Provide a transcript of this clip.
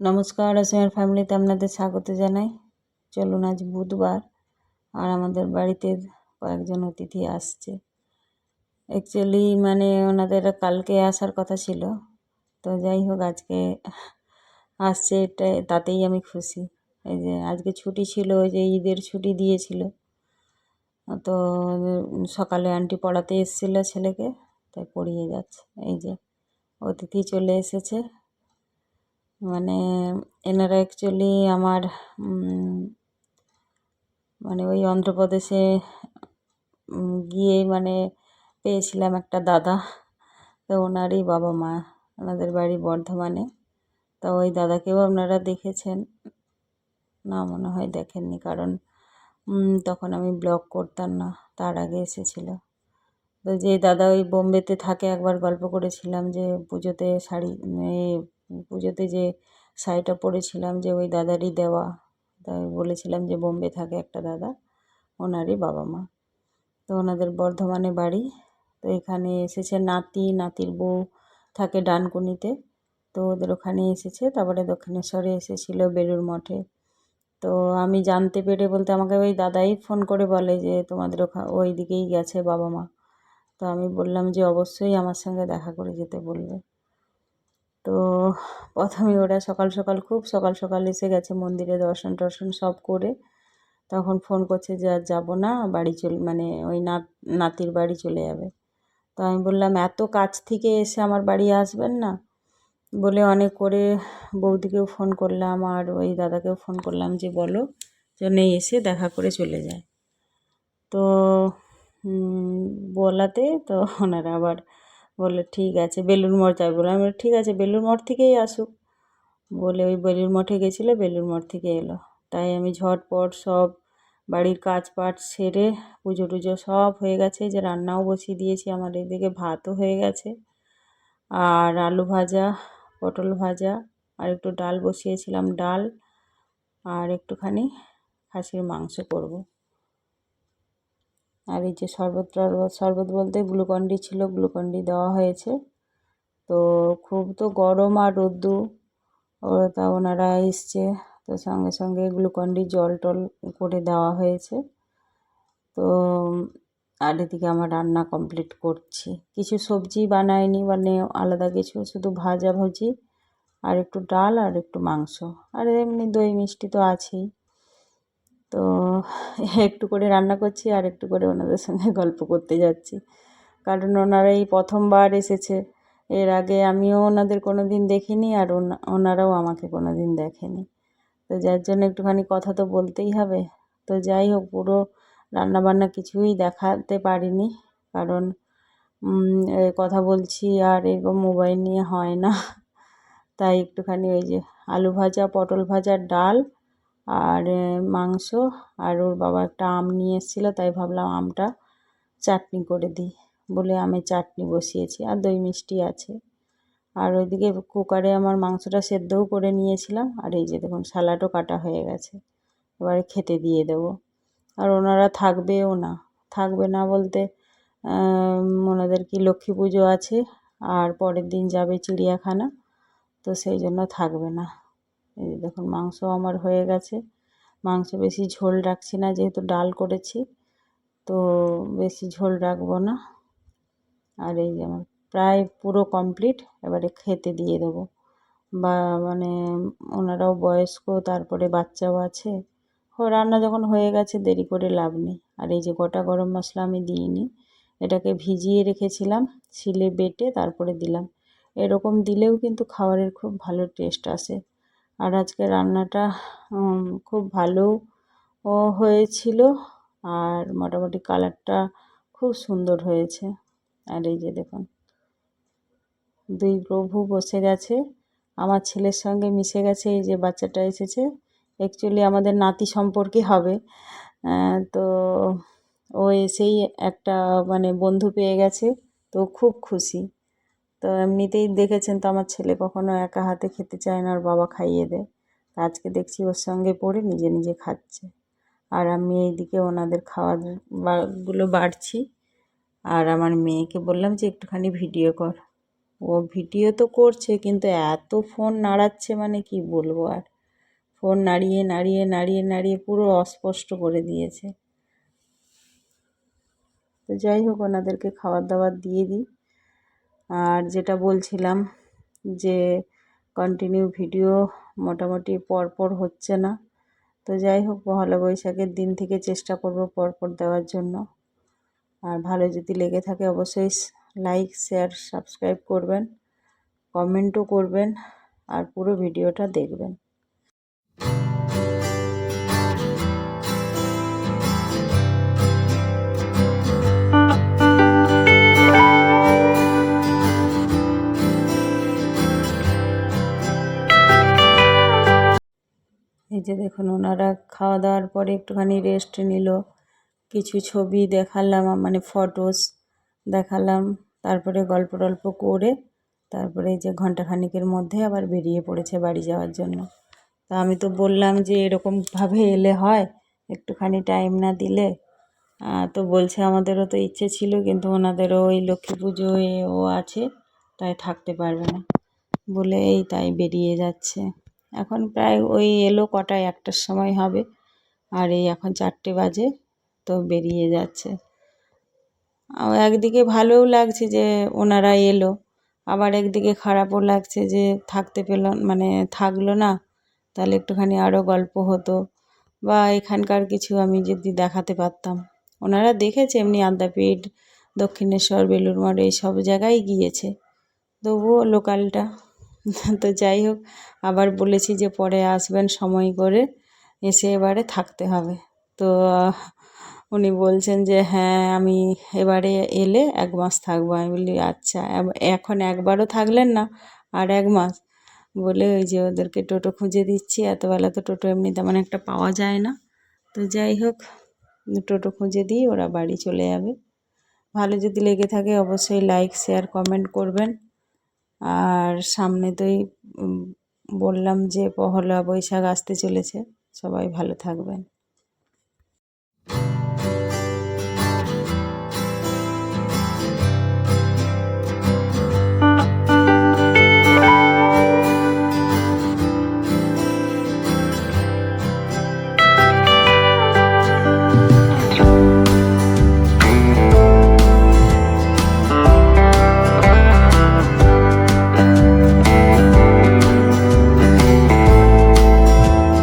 নমস্কার, অসীমের ফ্যামিলিতে আপনাদের স্বাগত জানাই। চলুন আজ বুধবার, আর আমাদের বাড়িতে কয়েকজন অতিথি আসছে। অ্যাকচুয়ালি মানে ওনাদের কালকে আসার কথা ছিল। তো যাই হোক, আজকে আসছে, এটা তাতেই আমি খুশি। এই যে আজকে ছুটি ছিল, ওই যে ঈদের ছুটি দিয়েছিল। তো সকালে আন্টি পড়াতে এসেছিল ছেলেকে, তাই পড়িয়ে যাচ্ছে। এই যে অতিথি চলে এসেছে। মানে এনারা অ্যাকচুয়ালি আমার মানে ওই অন্ধ্রপ্রদেশে গিয়ে মানে পেয়েছিলাম একটা দাদা। তো ওনারই বাবা মা, ওনাদের বাড়ি বর্ধমানে। তো ওই দাদাকেও আপনারা দেখেছেন। না, মনে হয় দেখেননি, কারণ তখন আমি ব্লগ করতাম না, তার আগে এসেছিল। তো যে দাদা ওই বোম্বেতে থাকে, একবার গল্প করেছিলাম যে পুজোতে শাড়ি পুজোতে যে শাড়িটা পরেছিলাম যে ওই দাদারই দেওয়া, তাই বলেছিলাম যে বোম্বে থাকে একটা দাদা, ওনারই বাবা মা। তো ওনাদের বর্ধমানে বাড়ি, তো এখানে এসেছে নাতি, নাতির বউ থাকে ডানকুনিতে, তো ওদের ওখানে এসেছে, তারপরে দক্ষিণেশ্বরে এসেছিল বেলুর মঠে। তো আমি জানতে পেরে বলতে আমাকে ওই দাদাই ফোন করে বলে যে তোমাদের ওখা ওই দিকেই গেছে বাবা মা। তো আমি বললাম যে অবশ্যই আমার সঙ্গে দেখা করে যেতে বলবে। তো প্রথমে ওরা সকাল সকাল, খুব সকাল সকাল এসে গেছে মন্দিরে দর্শন টর্শন সব করে। তখন ফোন করছে যে আর যাব না, বাড়ি চল মানে ওই নাত, নাতির বাড়ি চলে যাবে। তো আমি বললাম, এত কাছ থেকে এসে আমার বাড়ি আসবেন না? বলে অনেক করে বৌদিকেও ফোন করলাম আর ওই দাদাকেও ফোন করলাম যে, বলো। যেন এসে দেখা করে চলে যায়। তো বলাতে তো ওনারা আবার বলল ঠিক আছে বেলুর মঠ যাবে। বলে আমি ঠিক আছে বেলুর মঠ থেকেই আসুক। বলে, ওই বেলুর মঠে গেছিল বেলুর মঠ থেকে এলো। তাই আমি ঝটপট সব বাড়ির কাজ পাট সেরে পুজো টুজো সব হয়ে গেছে, যে রান্নাও বসিয়ে দিয়েছি, আমার এদিকে ভাতও হয়ে গেছে। আর আলু ভাজা, পটল ভাজা, আর একটু ডাল বসিয়েছিলাম, ডাল, আর একটুখানি খাসির মাংস করব। আর এই যে শরবত, টরবত, শরবত বলতে গ্লুকন্ডি ছিল, গ্লুকন্ডি দেওয়া হয়েছে। তো খুব তো গরম আর রোদ্দু তা ওনারা এসছে, তো সঙ্গে সঙ্গে গ্লুকন্ডি জল টল করে দেওয়া হয়েছে। তো আর এদিকে আমার রান্না কমপ্লিট করছি। কিছু সবজি বানায়নি মানে আলাদা কিছু, শুধু ভাজা ভুজি, আর একটু ডাল আর একটু মাংস। আর এমনি দই মিষ্টি তো আছেই। তো একটু করে রান্না করছি আর একটু করে ওনাদের সঙ্গে গল্প করতে যাচ্ছি। কারণ ওনারা এই প্রথমবার এসেছে। এর আগে আমিও ওনাদের কোনো দিন দেখিনি আর ওনারাও আমাকে কোনো দিন দেখেনি। তো যার জন্য একটুখানি কথা তো বলতেই হবে। তো যাই হোক, পুরো রান্নাবান্না কিছুই দেখাতে পারিনি। কারণ কথা বলছি আর এরকম মোবাইল নিয়ে হয় না। তাই একটুখানি ওই যে আলু ভাজা, পটল ভাজা, ডাল আর মাংস আর ওর বাবা একটা আম নিয়ে এসেছিল, তাই ভাবলাম আমটা চাটনি করে দিই বলে আমি চাটনি বসিয়েছি আর দই মিষ্টি আছে। আর ওইদিকে কুকারে আমার মাংসটা সেদ্ধও করে নিয়েছিলাম আর এই যে দেখুন স্যালাডও কাটা হয়ে গেছে, এবারে খেতে দিয়ে দেবো। আর ওনারা থাকবেও না, থাকবে না বলতে ওনাদের কি লক্ষ্মী পুজো আছে আর পরের দিন যাবে চিড়িয়াখানা, তো সেই জন্য থাকবে না। এই দেখুন, মাংস আমার হয়ে গেছে। মাংস বেশি ঝোল রাখছি না, যেহেতু ডাল করেছি, তো বেশি ঝোল রাখব না। আর এই আমার প্রায় পুরো কমপ্লিট, এবারে খেতে দিয়ে দেবো। বা মানে ওনারাও বয়স্ক, তারপরে বাচ্চাও আছে। ও রান্না যখন হয়ে গেছে, দেরি করে লাভ নেই। আর এই যে গোটা গরম মশলা আমি দিইনি, এটাকে ভিজিয়ে রেখেছিলাম, শিলে বেটে তারপরে দিলাম। এরকম দিলেও কিন্তু খাবারের খুব ভালো টেস্ট আসে। আর আজকে রান্নাটা খুব ভালো, ও, হয়েছিল। আর মোটামুটি কালারটা খুব সুন্দর হয়েছে। আর এই যে দেখুন, দুই প্রভু বসে গেছে। আমার ছেলের সঙ্গে মিশে গেছে, এই যে বাচ্চাটা এসেছে। অ্যাকচুয়ালি আমাদের নাতি সম্পর্কে হবে। তো ও এসেই একটা মানে বন্ধু পেয়ে গেছে। তো খুব খুশি। তো এমনিতেই দেখেছেন তো আমার ছেলে কখনো একা হাতে খেতে চায় না আর বাবা খাইয়ে দেয়। আজকে দেখছি ওর সঙ্গে পড়ে নিজে নিজে খাচ্ছে। আর আমি এইদিকে ওনাদের খাওয়াগুলো বাড়ছি। আর আমার মেয়েকে বললাম যে একটুখানি ভিডিও কর। ও ভিডিও তো করছে, কিন্তু এত ফোন নাড়াচ্ছে মানে কি বলব আর? ফোন নাড়িয়ে নাড়িয়ে নাড়িয়ে নাড়িয়ে পুরো অস্পষ্ট করে দিয়েছে। তো যাই হোক, ওনাদেরকে খাবার দাবার দিয়ে দিই। আর যেটা বলছিলাম যে কন্টিনিউ ভিডিও মোটামুটি পরপর হচ্ছে না। তো যাই হোক পহেলা বৈশাখের দিন থেকে চেষ্টা করব পরপর দেওয়ার জন্য। আর ভালো যদি লেগে থাকে অবশ্যই লাইক শেয়ার সাবস্ক্রাইব করবেন কমেন্টও করবেন, আর পুরো ভিডিওটা দেখবেন। যে দেখুন ওনারা খাওয়া দাওয়ার পরে একটুখানি রেস্ট নিল। কিছু ছবি দেখালাম মানে ফটোস দেখালাম, তারপরে গল্প টল্প করে তারপরে যে ঘন্টাখানিকের মধ্যে আবার বেরিয়ে পড়েছে বাড়ি যাওয়ার জন্য। তা আমি তো বললাম যে এরকমভাবে এলে হয়, একটুখানি টাইম না দিলে। তো বলছে আমাদেরও তো ইচ্ছে ছিল, কিন্তু ওনাদেরও ওই লক্ষ্মী পুজো ও আছে, তাই থাকতে পারবে না। বলে এই তাই বেরিয়ে যাচ্ছে। এখন প্রায় ওই এলো কটায়, একটার সময় হবে। আর এই এখন চারটে বাজে, তো বেরিয়ে যাচ্ছে। একদিকে ভালোও লাগছে যে ওনারা এলো, আবার একদিকে খারাপও লাগছে যে থাকতে পেল মানে থাকল না, তাহলে একটুখানি আরও গল্প হতো। বা এখানকার কিছু আমি যদি দেখাতে পারতাম। ওনারা দেখেছে এমনি আদ্যাপীঠ, দক্ষিণেশ্বর, বেলুড় মঠ, এই সব জায়গায় গিয়েছে। তবুও লোকালটা তো যাই হোক, আবার বলেছি যে পরে আসবেন সময় করে, এসে এবারে থাকতে হবে। তো উনি বলছেন যে হ্যাঁ আমি এবারে এলে এক মাস থাকব। আমি বলি আচ্ছা এখন একবারও থাকলেন না, আর এক মাস? বলে, ওই যে ওদেরকে টোটো খুঁজে দিচ্ছি এতবেলা তো টোটো এমনি তেমন একটা পাওয়া যায় না। তো যাই হোক, টোটো খুঁজে দিই ওরা বাড়ি চলে যাবে। ভালো যদি লেগে থাকে, অবশ্যই লাইক শেয়ার কমেন্ট করবেন। আর সামনে তোই বললাম যে পহলা বৈশাখ আসতে চলেছে। সবাই ভালো থাকবেন।